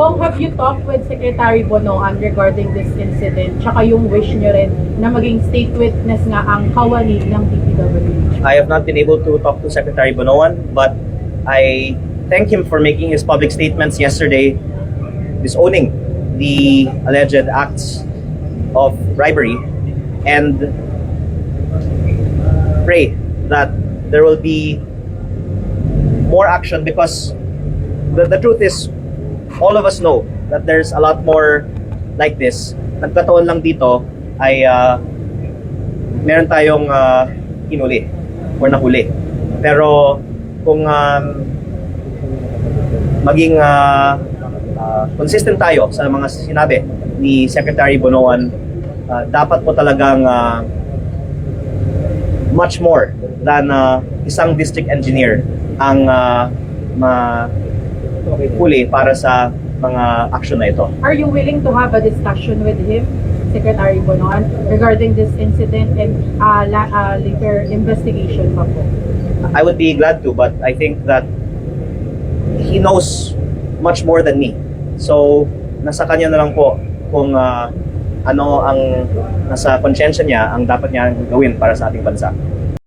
Kung have you talked with Secretary Bonoan regarding this incident, tsaka yung wish nyo rin na maging state witness nga ang kawani ng DPWH? I have not been able to talk to Secretary Bonoan, but I thank him for making his public statements yesterday disowning the alleged acts of bribery and pray that there will be more action because the, the truth is all of us know that there's a lot more like this. Nagkataon lang dito ay ah, meron tayong ah, hinuli or nahuli. Pero kung um, maging ah, ah, consistent tayo sa mga sinabi ni Secretary Bonoan, ah, dapat po talagang ah, much more than ah, isang district engineer ang uh, mahuli para sa mga action na ito. Are you willing to have a discussion with him, Secretary Bonoan, regarding this incident and uh, la- uh, later investigation pa po? I would be glad to, but I think that he knows much more than me. So, nasa kanya na lang po kung ah, ano ang nasa konsyensya niya ang dapat niya gawin para sa ating bansa.